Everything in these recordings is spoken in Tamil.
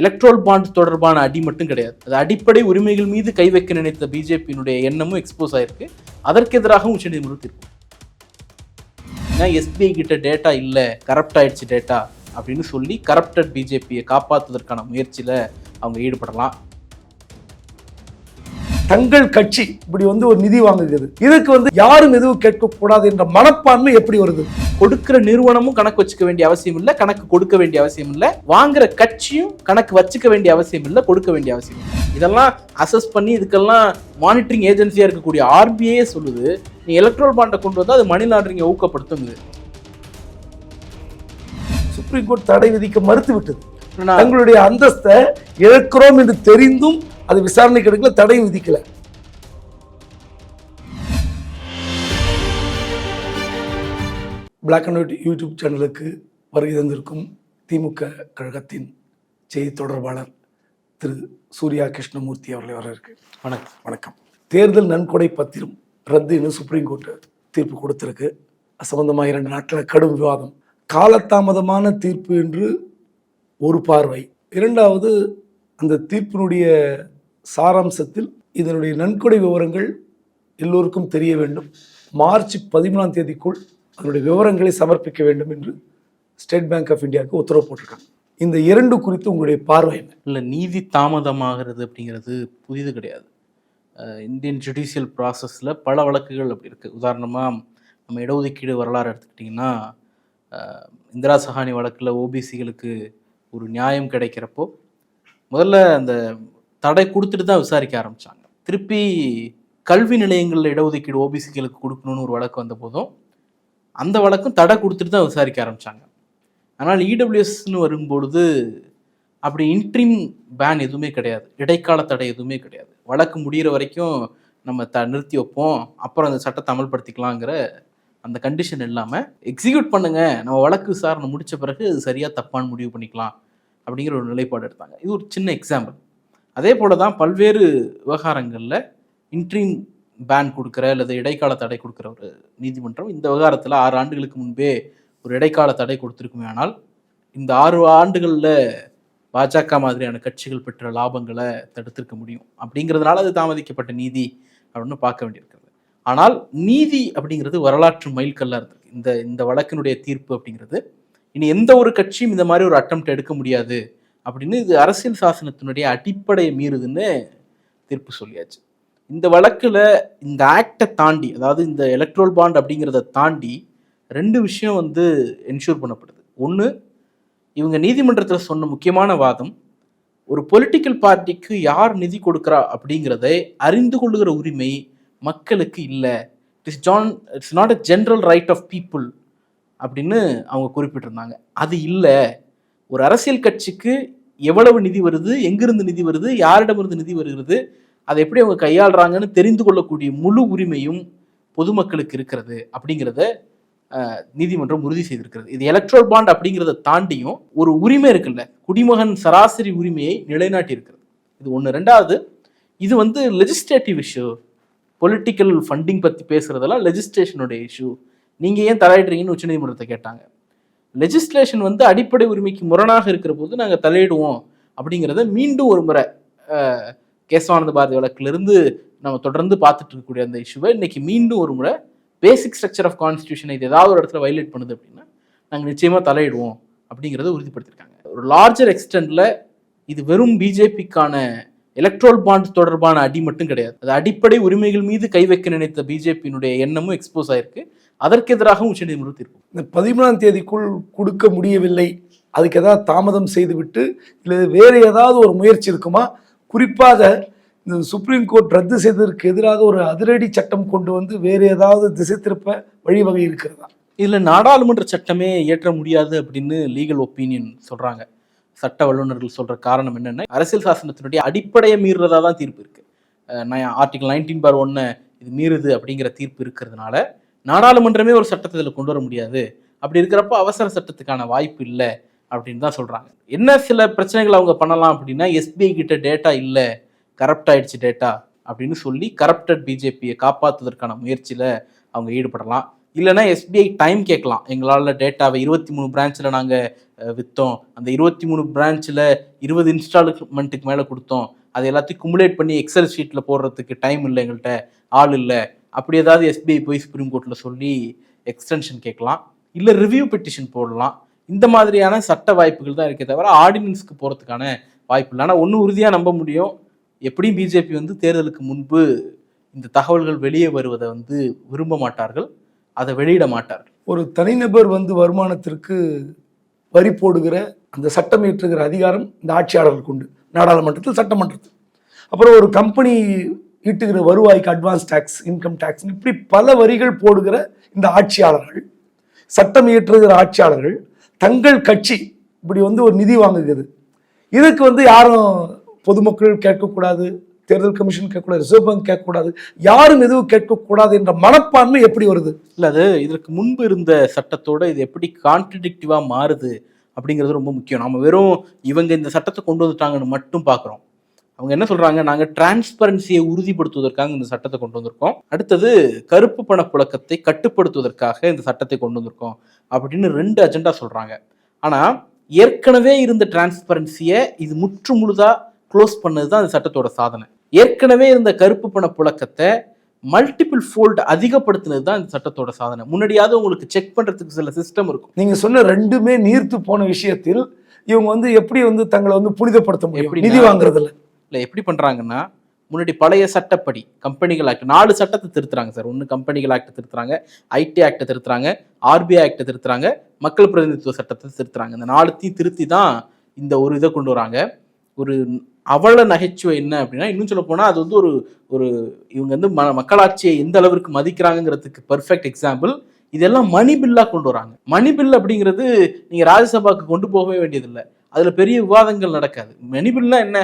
எலக்ட்ரோல் பாண்ட் தொடர்பான அடி மட்டும் கிடையாது. அது அடிப்படை உரிமைகள் மீது கை வைக்க நினைத்த பிஜேபியினுடைய எண்ணமும் எக்ஸ்போஸ் ஆயிருக்கு. அதற்கு எதிராகவும் உச்சநீதிமன்றம் தீர்ப்பு. ஏன்னா எஸ்பிஐ கிட்ட டேட்டா இல்லை கரப்ட் ஆயிடுச்சு டேட்டா அப்படின்னு சொல்லி கரப்டட் பிஜேபியை காப்பாற்றுவதற்கான முயற்சியில் அவங்க ஈடுபடலாம். தங்கள் கட்சி இப்படி வந்து ஒரு நிதி வாங்குகிறது. இதுக்கு வந்து யாரும் எதுவும் கேட்கக்கூடாது என்ற மனப்பான்மை எப்படி வருது? கொடுக்கிற நிறுவனமும் கணக்கு வச்சுக்க வேண்டிய அவசியம் இல்லை கணக்கு கொடுக்க வேண்டிய அவசியம் இல்லை வாங்குற கட்சியும் கணக்கு வச்சுக்க வேண்டிய அவசியம் இல்லை கொடுக்க வேண்டிய அவசியம் இதெல்லாம் அசஸ் பண்ணி இதுக்கெல்லாம் மானிட்டரிங் ஏஜென்சியா இருக்கக்கூடிய ஆர்பிஐயே சொல்லுது நீ எலக்ட்ரல் பாண்டை கொண்டு வந்தா அது மணி லாண்டரிங்கை ஊக்கப்படுத்துங்குது. சுப்ரீம் கோர்ட் தடை விதிக்க மறுத்து விட்டது தங்களுடைய அந்தஸ்தை இழக்கிறோம் என்று தெரிந்தும் அது விசாரணைக்கு எடுக்கல தடை விதிக்கல. பிளாக் அண்ட் ஒயிட் யூடியூப் சேனலுக்கு வருகை தந்திருக்கும் திமுக கழகத்தின் செய்தி தொடர்பாளர் திரு சூர்யா கிருஷ்ணமூர்த்தி அவர்களை வரவேற்கு வணக்கம். வணக்கம். தேர்தல் நன்கொடை பத்திரம் ரத்துன்னு சுப்ரீம் கோர்ட் தீர்ப்பு கொடுத்திருக்கு. சம்பந்தமாக இரண்டு நாட்கள் கடும் விவாதம். காலதாமதமான தீர்ப்பு என்று ஒரு பார்வை. இரண்டாவது அந்த தீர்ப்பினுடைய சாராம்சத்தில் இதனுடைய நன்கொடை விவரங்கள் எல்லோருக்கும் தெரிய வேண்டும். மார்ச் பதிமூணாம் தேதிக்குள் அதனுடைய விவரங்களை சமர்ப்பிக்க வேண்டும் என்று ஸ்டேட் பேங்க் ஆஃப் இந்தியாவுக்கு உத்தரவு போட்டிருக்காங்க. இந்த இரண்டு குறித்து உங்களுடைய பார்வை என்ன? இல்லை நீதி தாமதமாகிறது அப்படிங்கிறது புதிது கிடையாது. இந்தியன் ஜுடிஷியல் ப்ராசஸில் பல வழக்குகள் அப்படி இருக்குது உதாரணமாக நம்ம இடஒதுக்கீடு வரலாறு எடுத்துக்கிட்டிங்கன்னா இந்திரா சஹானி வழக்கில் ஓபிசிகளுக்கு ஒரு நியாயம் கிடைக்கிறப்போ முதல்ல அந்த தடை கொடுத்துட்டு தான் விசாரிக்க ஆரம்பித்தாங்க திருப்பி கல்வி நிலையங்களில் இடஒதுக்கீடு ஓபிசிகளுக்கு கொடுக்கணும்னு ஒரு வழக்கு வந்த போதும் அந்த வழக்கும் தடை கொடுத்துட்டு தான் விசாரிக்க ஆரம்பித்தாங்க ஆனால் இடபிள்யூஎஸ்னு வரும்பொழுது அப்படி இன்ட்ரீம் பேன் எதுவுமே கிடையாது. இடைக்கால தடை எதுவுமே கிடையாது. வழக்கு முடிகிற வரைக்கும் நம்ம த நிறுத்தி வைப்போம். அப்புறம் அந்த சட்டத்தை அமல்படுத்திக்கலாங்கிற அந்த கண்டிஷன் இல்லாமல் எக்ஸிக்யூட் பண்ணுங்கள் நம்ம வழக்கு விசாரணை முடிச்ச பிறகு அது சரியாக தப்பான்னு முடிவு பண்ணிக்கலாம் அப்படிங்கிற ஒரு நிலைப்பாடு எடுத்தாங்க. இது ஒரு சின்ன எக்ஸாம்பிள் அதே போல தான் பல்வேறு விவகாரங்களில் இன்ட்ரீம் பேன் கொடுக்குற அல்லது இடைக்கால தடை கொடுக்குற ஒரு நீதிமன்றம் இந்த விவகாரத்தில் ஆறு ஆண்டுகளுக்கு முன்பே ஒரு இடைக்கால தடை கொடுத்துருக்குமே ஆனால் இந்த ஆறு ஆண்டுகளில் பாஜக மாதிரியான கட்சிகள் பெற்ற லாபங்களை தடுத்திருக்க முடியும். அப்படிங்கிறதுனால அது தாமதிக்கப்பட்ட நீதி அப்படின்னு பார்க்க வேண்டியிருக்கிறது. ஆனால் நீதி அப்படிங்கிறது வரலாற்று மைல்கல்லாக இருந்திருக்கு. இந்த இந்த வழக்கினுடைய தீர்ப்பு அப்படிங்கிறது இனி எந்த ஒரு கட்சியும் இந்த மாதிரி ஒரு அட்டம் எடுக்க முடியாது. அப்படின்னு இது அரசியல் சாசனத்தினுடைய அடிப்படையை மீறுதுன்னு தீர்ப்பு சொல்லியாச்சு. இந்த வழக்கில் இந்த ஆக்டை தாண்டி அதாவது இந்த எலக்ட்ரோல் பாண்ட் அப்படிங்கிறத தாண்டி ரெண்டு விஷயம் வந்து என்ஷூர் பண்ணப்படுது. ஒன்று இவங்க நீதிமன்றத்தில் சொன்ன முக்கியமான வாதம் ஒரு பொலிட்டிக்கல் பார்ட்டிக்கு யார் நிதி கொடுக்குறா அப்படிங்கிறதை அறிந்து கொள்ளுகிற உரிமை மக்களுக்கு இல்லை. It's John it's not a general right of people அப்படின்னு அவங்க குறிப்பிட்டிருந்தாங்க. அது இல்லை. ஒரு அரசியல் கட்சிக்கு எவ்வளவு நிதி வருது எங்கிருந்து நிதி வருது யாரிடமிருந்து நிதி வருகிறது அதை எப்படி அவங்க கையாளுறாங்கன்னு தெரிந்து கொள்ளக்கூடிய முழு உரிமையும் பொதுமக்களுக்கு இருக்கிறது அப்படிங்கிறத நீதிமன்றம் உறுதி செய்திருக்கிறது. இது எலக்ட்ரல் பாண்ட் அப்படிங்கிறத தாண்டியும் ஒரு உரிமை இருக்குல்ல குடிமகன் சராசரி உரிமையை நிலைநாட்டி இருக்கிறது இது ஒன்று ரெண்டாவது இது வந்து லெஜிஸ்லேட்டிவ் இஷ்யூ பொலிட்டிக்கல் ஃபண்டிங் பற்றி பேசுகிறதெல்லாம் லெஜிஸ்லேஷனுடைய இஷ்யூ நீங்கள் ஏன் தலையிடுறீங்கன்னு உச்சநீதிமன்றத்தை கேட்டாங்க. லெஜிஸ்லேஷன் வந்து அடிப்படை உரிமைக்கு முரணாக இருக்கிற போது நாங்கள் தலையிடுவோம் அப்படிங்கிறத மீண்டும் ஒரு முறை கேசவானந்த பாரதி வழக்கிலிருந்து நம்ம தொடர்ந்து பார்த்துட்டு இருக்கக்கூடிய அந்த இஷ்யூவை இன்னைக்கு மீண்டும் ஒரு முறை பேசிக் ஸ்ட்ரக்சர் ஆஃப் கான்ஸ்டியூஷனை இது ஏதாவது ஒரு இடத்துல வயலேட் பண்ணுது அப்படின்னா நாங்கள் நிச்சயமாக தலையிடுவோம் அப்படிங்கிறத உறுதிப்படுத்தியிருக்காங்க ஒரு லார்ஜர் எக்ஸ்டெண்டில் இது வெறும் பிஜேபிக்கான எலக்ட்ரோல் பாண்ட் தொடர்பான அடி மட்டும் கிடையாது. அது அடிப்படை உரிமைகள் மீது கை வைக்க நினைத்த பிஜேபியினுடைய எண்ணமும் எக்ஸ்போஸ் ஆயிருக்கு. அதற்கு எதிராகவும் உச்சநீதிமன்றம் தீர்ப்பு. இந்த பதிமூணாம் தேதிக்குள் கொடுக்க முடியவில்லை. அதுக்கு ஏதாவது தாமதம் செய்துவிட்டு இல்லை வேறு ஏதாவது ஒரு முயற்சி இருக்குமா? குறிப்பாக இந்த சுப்ரீம் கோர்ட் ரத்து செய்ததற்கு எதிராக ஒரு அதிரடி சட்டம் கொண்டு வந்து வேறு ஏதாவது திசை திருப்ப வழிவகை இருக்கிறதா? இதுல நாடாளுமன்ற சட்டமே இயற்ற முடியாது அப்படின்னு லீகல் ஒப்பீனியன் சொல்றாங்க. சட்ட வல்லுநர்கள் சொல்கிற காரணம் என்னென்னா? அரசியல் சாசனத்தினுடைய அடிப்படையை மீறுறதா தான் தீர்ப்பு இருக்கு. ஆர்டிகல் நைன்டீன் பார் ஒன்று இது மீறுது அப்படிங்கிற தீர்ப்பு இருக்கிறதுனால நாடாளுமன்றமே ஒரு சட்டத்தை இதில் கொண்டு வர முடியாது. அப்படி இருக்கிறப்ப அவசர சட்டத்துக்கான வாய்ப்பு இல்லை அப்படின்னு தான் சொல்கிறாங்க என்ன சில பிரச்சனைகள் அவங்க பண்ணலாம் அப்படின்னா எஸ்பிஐ கிட்ட டேட்டா இல்லை கரப்ட் ஆயிடுச்சு டேட்டா அப்படின்னு சொல்லி கரப்டட் பிஜேபியை காப்பாற்றுவதற்கான முயற்சியில் அவங்க ஈடுபடலாம். இல்லைன்னா எஸ்பிஐ டைம் கேட்கலாம். எங்களால் டேட்டாவை இருபத்தி மூணு பிரான்ச்சில் நாங்கள் விற்றோம் அந்த இருபத்தி மூணு பிரான்ச்சில் இருபது இன்ஸ்டால்மெண்ட்டுக்கு மேலே கொடுத்தோம். அதை எல்லாத்தையும் குமுலேட் பண்ணி எக்ஸல் ஷீட்டில் போடுறதுக்கு டைம் இல்லை எங்கள்கிட்ட ஆள் இல்லை. அப்படி ஏதாவது எஸ்பிஐ போய் சுப்ரீம் கோர்ட்டில் சொல்லி எக்ஸ்டென்ஷன் கேட்கலாம். இல்லை ரிவ்யூ பெட்டிஷன் போடலாம். இந்த மாதிரியான சட்ட வாய்ப்புகள் தான் இருக்கே தவிர ஆர்டினன்ஸ்க்கு போகிறதுக்கான வாய்ப்பு இல்லை. ஆனால் ஒன்று உறுதியாக நம்ப முடியும். எப்படியும் பிஜேபி வந்து தேர்தலுக்கு முன்பு இந்த தகவல்கள் வெளியே வருவதை வந்து விரும்ப மாட்டார்கள். அதை வெளியிட மாட்டார்கள். ஒரு தனிநபர் வந்து வருமானத்திற்கு வரி போடுகிற அந்த சட்டம் இயற்றுகிற அதிகாரம் இந்த ஆட்சியாளர்களுக்கு உண்டு. நாடாளுமன்றத்தில் சட்டமன்றத்தில். அப்புறம் ஒரு கம்பெனி ஈட்டுகிற வருவாய்க்கு அட்வான்ஸ் டேக்ஸ் இன்கம் டேக்ஸ் இப்படி பல வரிகள் போடுகிற இந்த ஆட்சியாளர்கள் சட்டம் இயற்றுகிற ஆட்சியாளர்கள் தங்கள் கட்சி இப்படி வந்து ஒரு நிதி வாங்குகிறது. இதுக்கு வந்து யாரும் பொதுமக்கள் கேட்கக்கூடாது. தேர்தல் கமிஷன் கேட்கக்கூடாது ரிசர்வ் பேங்க் கேட்கக்கூடாது யாரும் எதுவும் கேட்கக்கூடாது என்ற மனப்பான்மை எப்படி வருது? இல்லை அது இதற்கு முன்பு இருந்த சட்டத்தோட இது எப்படி கான்ட்ரடிக்டிவாக மாறுது அப்படிங்கிறது ரொம்ப முக்கியம். நம்ம வெறும் இவங்க இந்த சட்டத்தை கொண்டு வந்துட்டாங்கன்னு மட்டும் பார்க்குறோம் அவங்க என்ன சொல்றாங்க? நாங்கள் டிரான்ஸ்பரன்சியை உறுதிப்படுத்துவதற்காக இந்த சட்டத்தை கொண்டு வந்திருக்கோம். அடுத்தது கருப்பு பண புழக்கத்தை கட்டுப்படுத்துவதற்காக இந்த சட்டத்தை கொண்டு வந்திருக்கோம் அப்படின்னு ரெண்டு அஜெண்டா சொல்றாங்க. ஆனால் ஏற்கனவே இருந்த டிரான்ஸ்பரன்சியை இது முற்று முழுதாக க்ளோஸ் பண்ணது தான் அந்த சட்டத்தோட சாதனை. ஏற்கனவே இருந்த கருப்பு பண புழக்கத்தை மல்டிபிள் ஃபோல்ட் அதிகப்படுத்தினது தான் இந்த சட்டத்தோட சாதனை. முன்னாடியாவது உங்களுக்கு செக் பண்றதுக்கு சில சிஸ்டம் இருக்கும். நீங்க சொன்ன ரெண்டுமே நீர்த்து போன விஷயத்தில் இவங்க வந்து எப்படி வந்து தங்களை வந்து புனிதப்படுத்த முடியும்? எப்படின்னா? நிதி வாங்குறதுல. இல்லை எப்படி பண்றாங்கன்னா முன்னாடி பழைய சட்டப்படி கம்பெனிகள் ஆக்ட் நாலு சட்டத்தை திருத்துறாங்க சார். ஒன்று கம்பெனிகள் ஆக்ட் திருத்துறாங்க ஐடி ஆக்டை திருத்துறாங்க ஆர்பிஐ ஆக்டை திருத்துறாங்க மக்கள் பிரதிநிதித்துவ சட்டத்தை திருத்துறாங்க. இந்த நாலுத்தையும் திருத்தி தான் இந்த ஒரு இதை கொண்டு வராங்க. ஒரு அவள நகைச்சுவை என்ன அப்படின்னா இன்னும் சொல்ல போனால் அது வந்து ஒரு ஒரு இவங்க வந்து ம மக்களாட்சியை எந்த அளவிற்கு மதிக்கிறாங்கங்கிறதுக்கு பர்ஃபெக்ட் எக்ஸாம்பிள் இதெல்லாம் மணி பில்லாக கொண்டு வராங்க. மணி பில் அப்படிங்கிறது நீங்கள் ராஜ்யசபாவுக்கு கொண்டு போகவே வேண்டியதில்லை. அதில் பெரிய விவாதங்கள் நடக்காது. மணி பில்னா என்ன?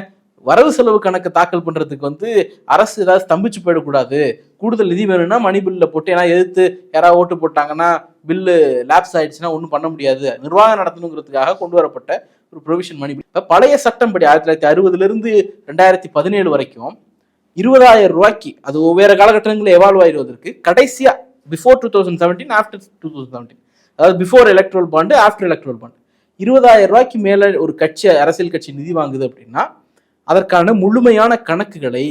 வரவு செலவு கணக்கு தாக்கல் பண்ணுறதுக்கு வந்து அரசு ஏதாவது ஸ்தம்பிச்சு போயிடக்கூடாது. கூடுதல் நிதி வேணும்னா மணி பில்லில் போட்டு ஏன்னா எதிர்த்து யாராவது ஓட்டு போட்டாங்கன்னா பில்லு லேப்ஸ் ஆயிடுச்சுன்னா ஒன்றும் பண்ண முடியாது. நிர்வாகம் நடத்தணுங்கிறதுக்காக கொண்டு வரப்பட்ட ஒரு ப்ரொவிஷன் மணி இப்போ பழைய சட்டம் படி ஆயிரத்தி தொள்ளாயிரத்தி அறுபதுலேருந்து ரெண்டாயிரத்தி பதினேழு வரைக்கும் இருபதாயிரம் ரூபாய்க்கு அது ஒவ்வொரு காலகட்டங்களில் எவால்வ் ஆயிடுவதற்கு கடைசியாக before two thousand seventeen after two thousand seventeen அதாவது before electoral bond after electoral bond இருபதாயிரம் ரூபாய்க்கு மேலே ஒரு கட்சி அரசியல் கட்சி நிதி வாங்குது அப்படின்னா அதற்கான முழுமையான கணக்குகளை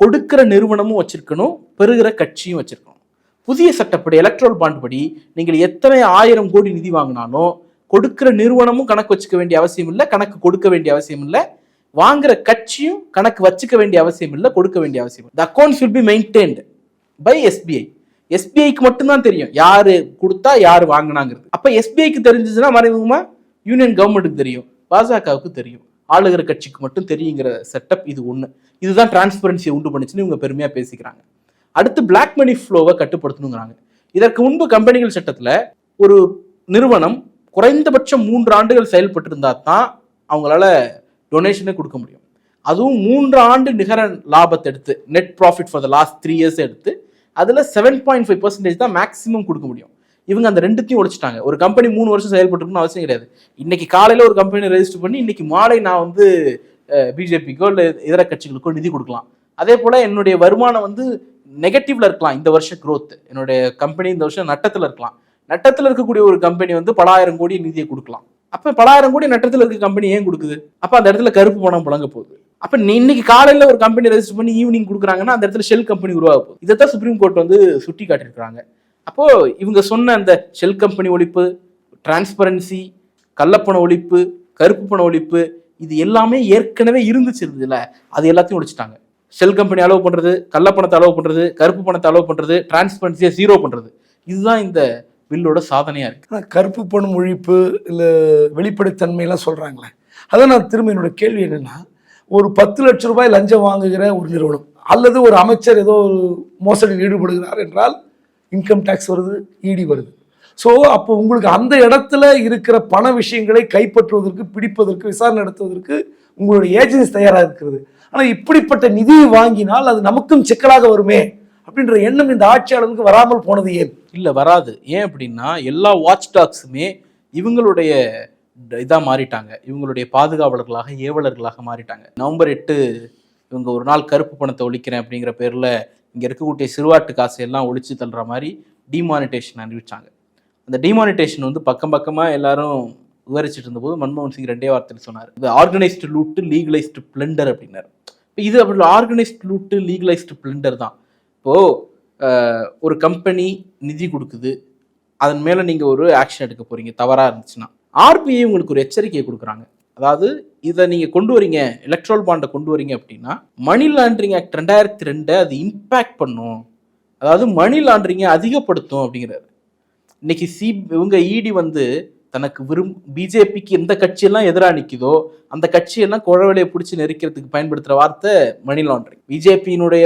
கொடுக்கிற நிறுவனமும் வச்சிருக்கணும் பெறுகிற கட்சியும் வச்சிருக்கணும். புதிய சட்டப்படி எலக்ட்ரல் பாண்ட் படி நீங்கள் எத்தனை ஆயிரம் கோடி நிதி வாங்கினாலும் கொடுக்கிற நிறுவனமும் கணக்கு வச்சுக்க வேண்டிய அவசியம் இல்லை கணக்கு கொடுக்க வேண்டிய அவசியம் இல்லை. வாங்குற கட்சியும் கணக்கு வச்சுக்க வேண்டிய அவசியம் இல்லை கொடுக்க வேண்டிய அவசியம் இல்லை. Accounts will be maintained by SBI எஸ்பிஐக்கு மட்டும்தான் தெரியும் யாரு கொடுத்தா யாரு வாங்கினாங்கிறது. அப்போ எஸ்பிஐக்கு தெரிஞ்சிச்சுன்னா மறைமுகமாக யூனியன் கவர்மெண்ட்டுக்கு தெரியும். பாஜகவுக்கு தெரியும். ஆளுகிற கட்சிக்கு மட்டும் தெரியுங்கிற செட்டப் இது ஒன்று இதுதான் டிரான்ஸ்பரன்சியை உண்டு பண்ணுச்சுன்னு இவங்க பெருமையாக பேசிக்கிறாங்க. அடுத்து பிளாக் மணி ஃப்ளோவை கட்டுப்படுத்தணுங்கிறாங்க. இதற்கு முன்பு கம்பெனிகள் சட்டத்தில் ஒரு நிறுவனம் குறைந்தபட்சம் மூன்று ஆண்டுகள் செயல்பட்டிருந்தா தான் அவங்களால டொனேஷனே கொடுக்க முடியும். அதுவும் மூன்று ஆண்டு நிகர லாபத்தை எடுத்து net profit for the last three years எடுத்து அதில் செவன் பாயிண்ட் ஃபைவ் பர்சன்டேஜ் தான் மேக்ஸிமம் கொடுக்க முடியும். இவங்க அந்த ரெண்டுத்தையும் உடைச்சிட்டாங்க ஒரு கம்பெனி மூணு வருஷம் செயல்பட்டுருக்குன்னு அவசியம் கிடையாது. இன்னைக்கு காலையில் ஒரு கம்பெனி ரெஜிஸ்டர் பண்ணி இன்னைக்கு மாலை நான் வந்து பிஜேபிக்கோ இல்லை இதர கட்சிகளுக்கோ நிதி கொடுக்கலாம். அதே போல் என்னுடைய வருமானம் வந்து நெகட்டிவ்ல இருக்கலாம். இந்த வருஷம் க்ரோத் என்னுடைய கம்பெனி இந்த வருஷம் நட்டத்தில் இருக்கலாம். நட்டத்தில் இருக்கக்கூடிய ஒரு கம்பெனி வந்து பலாயிரம் கோடி நிதியை கொடுக்கலாம். அப்ப பலாயிரம் கோடி நட்டத்தில் இருக்க கம்பெனி ஏன் கொடுக்குது? அப்ப அந்த இடத்துல கருப்பு பணம் புழங்க போகுது. அப்ப நீ இன்னைக்கு காலையில ஒரு கம்பெனி ரெஜிஸ்டர் பண்ணி ஈவினிங் கொடுக்குறாங்கன்னா அந்த இடத்துல ஷெல் கம்பெனி உருவாக போகுது. இதைத்தான் சுப்ரீம் கோர்ட் வந்து சுட்டி காட்டியிருக்காங்க அப்போ இவங்க சொன்ன அந்த ஷெல் கம்பெனி ஒழிப்பு டிரான்ஸ்பரன்சி கள்ளப்பண ஒழிப்பு கருப்பு பண ஒழிப்பு இது எல்லாமே ஏற்கனவே இருந்துச்சு இருந்ததுல. அது எல்லாத்தையும் ஒழிச்சிட்டாங்க. ஷெல் கம்பெனி அலோவ் பண்றது கள்ளப்பணத்தை அலோவ் பண்றது கருப்பு பணத்தை அலோவ் பண்றது டிரான்ஸ்பரன்சியை ஜீரோ பண்றது. இதுதான் இந்த பில்லோட சாதனையாக இருக்குது ஆனால் கருப்பு பணம் ஒழிப்பு இல்லை வெளிப்படைத்தன்மையெல்லாம் சொல்கிறாங்களே அதான் நான் திரும்ப என்னோட கேள்வி என்னென்னா ஒரு பத்து லட்ச ரூபாய் லஞ்சம் வாங்குகிற ஒரு நிறுவனம் அல்லது ஒரு அமைச்சர் ஏதோ ஒரு மோசடியில் ஈடுபடுகிறார் என்றால் இன்கம் டேக்ஸ் வருது இடி வருது. ஸோ அப்போ உங்களுக்கு அந்த இடத்துல இருக்கிற பண விஷயங்களை கைப்பற்றுவதற்கு பிடிப்பதற்கு விசாரணை நடத்துவதற்கு உங்களுடைய ஏஜென்சி தயாராக இருக்கிறது. ஆனால் இப்படிப்பட்ட நிதியை வாங்கினால் அது நமக்கும் சிக்கலாக வருமே. அப்படின்ற எண்ணம் இந்த ஆட்சியாளருக்கு வராமல் போனது ஏன்? இல்லை வராது. ஏன் அப்படின்னா எல்லா வாட்ச் டாக்ஸுமே இவங்களுடைய இதாக மாறிட்டாங்க. இவங்களுடைய பாதுகாவலர்களாக ஏவலர்களாக மாறிட்டாங்க. நவம்பர் எட்டு இவங்க ஒரு நாள் கருப்பு பணத்தை ஒழிக்கிறேன் அப்படிங்கிற பேரில் இங்கே இருக்கக்கூடிய சிறுவாட்டு காசை எல்லாம் ஒழிச்சு தள்ளுற மாதிரி டிமானிட்டேஷன் அறிவிச்சாங்க. அந்த டிமானிட்டேஷன் வந்து பக்கம் பக்கமாக எல்லாரும் விவரிச்சிட்டு இருந்தபோது மன்மோகன் சிங் ரெண்டே வார்த்தையில் சொன்னார். இது ஆர்கனைஸ்டு லூட்டு லீகலைஸ்டு பிளண்டர் அப்படின்னார். இப்போ இது அப்படி ஆர்கனைஸ்டு லூட்டு லீகலைஸ்டு பிளண்டர் தான். இப்போது ஒரு கம்பெனி நிதி கொடுக்குது. அதன் மேலே நீங்கள் ஒரு ஆக்ஷன் எடுக்க போகிறீங்க தவறாக இருந்துச்சுன்னா. ஆர்பிஐ உங்களுக்கு ஒரு எச்சரிக்கையை கொடுக்குறாங்க. அதாவது இதை நீங்கள் கொண்டு வரீங்க எலக்ட்ரல் பாண்டை கொண்டு வரீங்க அப்படின்னா மணி லாண்டரிங் ஆக்ட் ரெண்டாயிரத்தி ரெண்டை அது இம்பேக்ட் பண்ணும். அதாவது மணி லாண்ட்ரிங்கை அதிகப்படுத்தும் அப்படிங்கிறாரு. இன்னைக்கு சி இவங்க இடி வந்து தனக்கு விரும் பிஜேபிக்கு எந்த கட்சியெல்லாம் எதிராக நிற்குதோ அந்த கட்சியெல்லாம் குழவலையை பிடிச்சி நெரிக்கிறதுக்கு பயன்படுத்துகிற வார்த்தை மணி லாண்டரிங் பிஜேபியினுடைய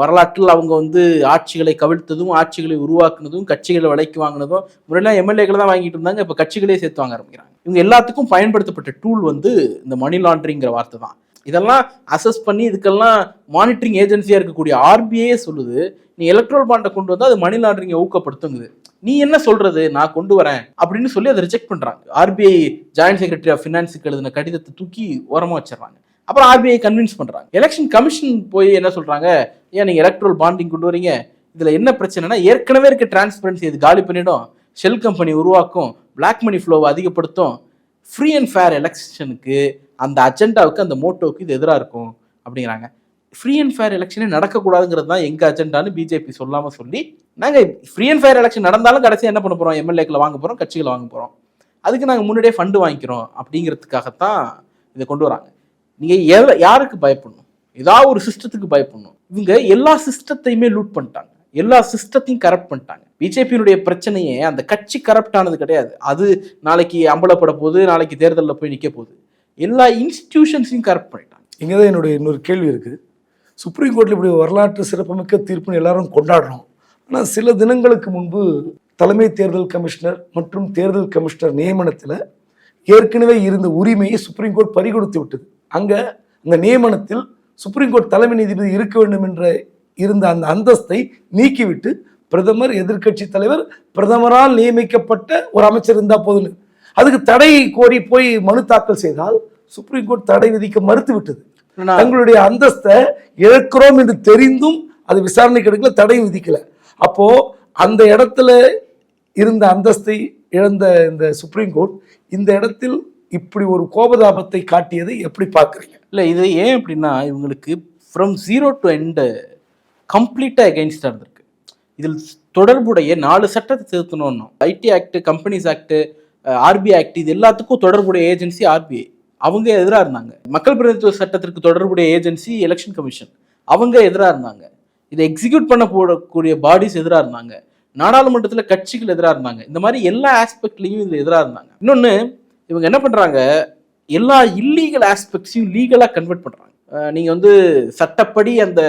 வரலாற்றில் அவங்க வந்து ஆட்சிகளை கவிழ்த்ததும் ஆட்சிகளை உருவாக்குனதும் கட்சிகளை விலைக்கு வாங்கினதும் முறையெல்லாம் எம்எல்ஏக்களை தான் வாங்கிட்டு இருந்தாங்க இப்போ கட்சிகளே சேர்த்து வாங்க ஆரம்பிக்கிறாங்க. இவங்க எல்லாத்துக்கும் பயன்படுத்தப்பட்ட டூல் வந்து இந்த மணி லாண்ட்ரிங்கிற வார்த்தை தான். இதெல்லாம் அசஸ் பண்ணி இதுக்கெல்லாம் மானிட்டரிங் ஏஜென்சியாக இருக்கக்கூடிய ஆர்பிஐயே சொல்லுது நீ எலக்ட்ரல் பாண்டை கொண்டு வந்தால் அது மணி லாண்டரிங்கை ஊக்கப்படுத்துங்குது. நீ என்ன சொல்றது? நான் கொண்டு வரேன் அப்படின்னு சொல்லி அதை ரிஜெக்ட் பண்றாங்க. ஆர்பிஐ ஜாயின்ட் செக்ரட்டரி ஆஃப் ஃபினான்ஸுக்கு எழுதின கடிதத்தை தூக்கி ஓரமாக வச்சிடறாங்க. அப்புறம் ஆர்பிஐ கன்வின்ஸ் பண்றாங்க. எலெக்ஷன் கமிஷன் போய் என்ன சொல்றாங்க? ஏன் நீங்கள் எலக்ட்ரல் பாண்டிங் கொண்டு வரீங்க? இதில் என்ன பிரச்சனைனா ஏற்கனவே இருக்க டிரான்ஸ்பரன்சி இது காலி பண்ணிடும். ஷெல் கம்பெனி உருவாக்கும் பிளாக் மணி ஃப்ளோவை அதிகப்படுத்தும். ஃப்ரீ அண்ட் ஃபேர் எலெக்ஷனுக்கு அந்த அஜெண்டாவுக்கு அந்த மோட்டோவுக்கு இது எதிராக இருக்கும் அப்படிங்கிறாங்க. ஃப்ரீ அண்ட் ஃபேர் எலெக்ஷனே நடக்கக்கூடாதுங்கிறது தான் எங்கள் அஜெண்டான்னு பிஜேபி சொல்லாமல் சொல்லி நாங்கள் ஃப்ரீ அண்ட் ஃபேர் எலெக்ஷன் நடந்தாலும் கடைசியாக என்ன பண்ண போகிறோம் எம்எல்ஏக்களை வாங்க போகிறோம் கட்சிகளை வாங்க போகிறோம் அதுக்கு நாங்கள் முன்னாடியே ஃபண்டு வாங்கிக்கிறோம் அப்படிங்கிறதுக்காகத்தான் இதை கொண்டு வராங்க. நீங்கள் எதை யாருக்கு பயப்படணும்? ஏதாவது ஒரு சிஸ்டத்துக்கு பயப்படணும். இவங்க எல்லா சிஸ்டத்தையுமே லூட் பண்ணிட்டாங்க. எல்லா சிஸ்டத்தையும் கரப்ட் பண்ணிட்டாங்க. பிஜேபியினுடைய பிரச்சனையே அந்த கட்சி கரப்ட் ஆனது கிடையாது. அது நாளைக்கு அம்பலப்பட போகுது நாளைக்கு தேர்தலில் போய் நிற்க போகுது. எல்லா இன்ஸ்டிடியூஷன்ஸையும் கரப்ட் பண்ணிட்டாங்க. இங்கே தான் என்னுடைய இன்னொரு கேள்வி இருக்குது சுப்ரீம் கோர்ட்டில் இப்படி வரலாற்று சிறப்புமிக்க தீர்ப்புன்னு எல்லாரும் கொண்டாடுறோம். ஆனால் சில தினங்களுக்கு முன்பு தலைமை தேர்தல் கமிஷனர் மற்றும் தேர்தல் கமிஷனர் நியமனத்தில் ஏற்கனவே இருந்த உரிமையை சுப்ரீம் கோர்ட் பறிகொடுத்து விட்டது. அங்கே அந்த நியமனத்தில் சுப்ரீம் கோர்ட் தலைமை நீதிபதி இருக்க வேண்டும் என்ற இருந்த அந்த அந்தஸ்தை நீக்கிவிட்டு பிரதமர் எதிர்க்கட்சி தலைவர் பிரதமரால் நியமிக்கப்பட்ட ஒரு அமைச்சர் இருந்தால் போதுன்னு அதுக்கு தடை கோரி போய் மனு தாக்கல் செய்தால் சுப்ரீம் கோர்ட் தடை விதிக்க மறுத்து விட்டது. நான் தங்களுடைய அந்தஸ்தை இழக்கிறோம் என்று தெரிந்தும் அது விசாரணைக்கு எடுக்கல தடையும் விதிக்கல. அப்போ அந்த இடத்துல இருந்த அந்தஸ்தை இழந்த இந்த சுப்ரீம் கோர்ட் இந்த இடத்தில் இப்படி ஒரு கோபதாபத்தை காட்டியதை எப்படி பார்க்குறீங்க? இல்லை இது ஏன் அப்படின்னா இவங்களுக்கு ஃப்ரம் ஜீரோ டு எண்டு கம்ப்ளீட்டாக எகெயின்ஸ்டாக இருந்திருக்கு. இதில் தொடர்புடைய நாலு சட்டத்தை திருத்தணும்னு. IT act companies act RBI act இது எல்லாத்துக்கும் தொடர்புடைய ஏஜென்சி ஆர்பிஐ அவங்க எதிராக இருந்தாங்க. மக்கள் பிரதிநிதித்துவ சட்டத்திற்கு தொடர்புடைய ஏஜென்சி எலெக்ஷன் கமிஷன் அவங்க எதிராக இருந்தாங்க. இதை எக்ஸிக்யூட் பண்ண போடக்கூடிய பாடிஸ் எதிராக இருந்தாங்க. நாடாளுமன்றத்தில் கட்சிகள் எதிராக இருந்தாங்க. இந்த மாதிரி எல்லா ஆஸ்பெக்ட்லையும் இது எதிராக இருந்தாங்க. இன்னொன்று இவங்க என்ன பண்ணுறாங்க எல்லா இல்லீகல் ஆஸ்பெக்ட்ஸையும் லீகலாக கன்வெர்ட் பண்ணுறாங்க நீங்கள் வந்து சட்டப்படி அந்த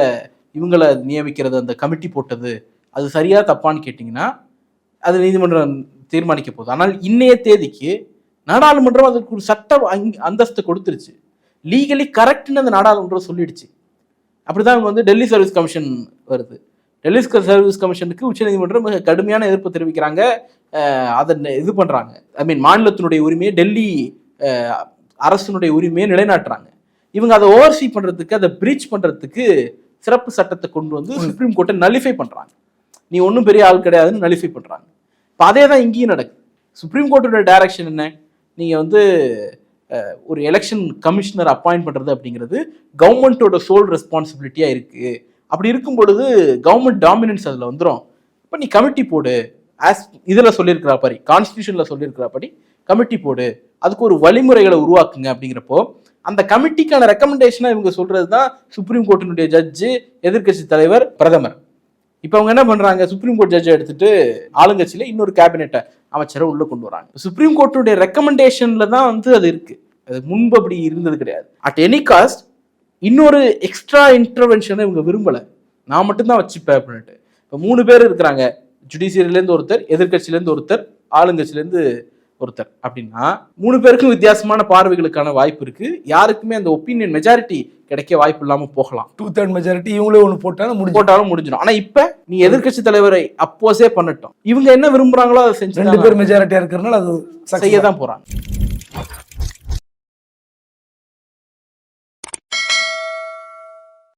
இவங்களை நியமிக்கிறது அந்த கமிட்டி போட்டது அது சரியாக தப்பான்னு கேட்டிங்கன்னா அது நீதிமன்றம் தீர்மானிக்க போகுது. ஆனால் இன்னைய தேதிக்கு நாடாளுமன்றம் அதுக்கு ஒரு சட்ட அந்தஸ்து கொடுத்துருச்சு. லீகலி கரெக்ட்னு அந்த நாடாளுமன்றம் சொல்லிடுச்சு. அப்படி தான் வந்து டெல்லி சர்வீஸ் கமிஷன் வருது. டெல்லி சர்வீஸ் கமிஷனுக்கு உச்சநீதிமன்றம் மிக கடுமையான எதிர்ப்பு தெரிவிக்கிறாங்க. அதை இது பண்ணுறாங்க ஐ மீன் மாநிலத்தினுடைய உரிமையை டெல்லி அரசினுடைய உரிமையை நிலைநாட்டுறாங்க. இவங்க அதை ஓவர்சீ பண்றதுக்கு அதை பிரீச் பண்றதுக்கு சிறப்பு சட்டத்தை கொண்டு வந்து சுப்ரீம் கோர்ட்டை நலிஃபை பண்றாங்க. நீ ஒன்றும் பெரிய ஆள் கிடையாதுன்னு நலிஃபை பண்றாங்க. இப்போ அதே தான் இங்கேயும் நடக்குது. சுப்ரீம் கோர்ட்டோட டைரக்ஷன் என்ன? நீங்க வந்து ஒரு எலெக்ஷன் கமிஷனர் அப்பாயிண்ட் பண்றது அப்படிங்கிறது கவர்மெண்ட்டோட சோல் ரெஸ்பான்சிபிலிட்டியா இருக்கு. அப்படி இருக்கும் பொழுது கவர்மெண்ட் டாமினன்ஸ் அதில் வந்துடும் இப்போ நீ கமிட்டி போடு. ஆஸ் இதில் சொல்லியிருக்கிறா படி கான்ஸ்டியூஷனில் சொல்லியிருக்கிறா படி கமிட்டி போடு. அதுக்கு ஒரு வழிமுறைகளை உருவாக்குங்க அப்படிங்கிறப்போ அந்த கமிட்டிக்கான ரெக்கமெண்டேஷனாக இவங்க சொல்கிறது தான் சுப்ரீம் கோர்ட்டினுடைய ஜட்ஜு எதிர்கட்சி தலைவர் பிரதமர். இப்போ அவங்க என்ன பண்ணுறாங்க சுப்ரீம் கோர்ட் ஜட்ஜை எடுத்துட்டு ஆளுங்கட்சியில் இன்னொரு கேபினெட்டை அமைச்சரை உள்ளே கொண்டு வராங்க. சுப்ரீம் கோர்ட்டுடைய ரெக்கமெண்டேஷனில் தான் வந்து அது இருக்குது அது முன்பு அப்படி இருந்தது கிடையாது. அட் எனி காஸ்ட் இன்னொரு எக்ஸ்ட்ரா இன்டர்வென்ஷனை இவங்க விரும்பலை. நான் மட்டும்தான் வச்சுப்பேன் அப்படின்ட்டு இப்போ மூணு பேர் இருக்கிறாங்க. ஜுடிஷியரிலேருந்து ஒருத்தர் எதிர்கட்சியிலேருந்து ஒருத்தர் ஆளுங்கட்சியிலேருந்து ஒருத்தர் அப்படின்னா மூணு பேருக்கும் வித்தியாசமான பார்வைகளுக்கான வாய்ப்பு இருக்கு. யாருக்குமே அந்த ஒப்பீனியன் மெஜாரிட்டி கிடைக்க வாய்ப்பு இல்லாம போகலாம். டூ தேர்ட் மெஜாரிட்டி இவங்களே ஒன்று போட்டாலும் முடிஞ்சு போட்டாலும் முடிஞ்சிடும். ஆனா இப்ப நீ எதிர்க்கட்சி தலைவரை அப்போஸே பண்ணட்டும். இவங்க என்ன விரும்புறாங்களோ அதை ரெண்டு செஞ்சு பேர் மெஜாரிட்டியாக இருக்கிறனால அது செய்ய தான். போறாங்க.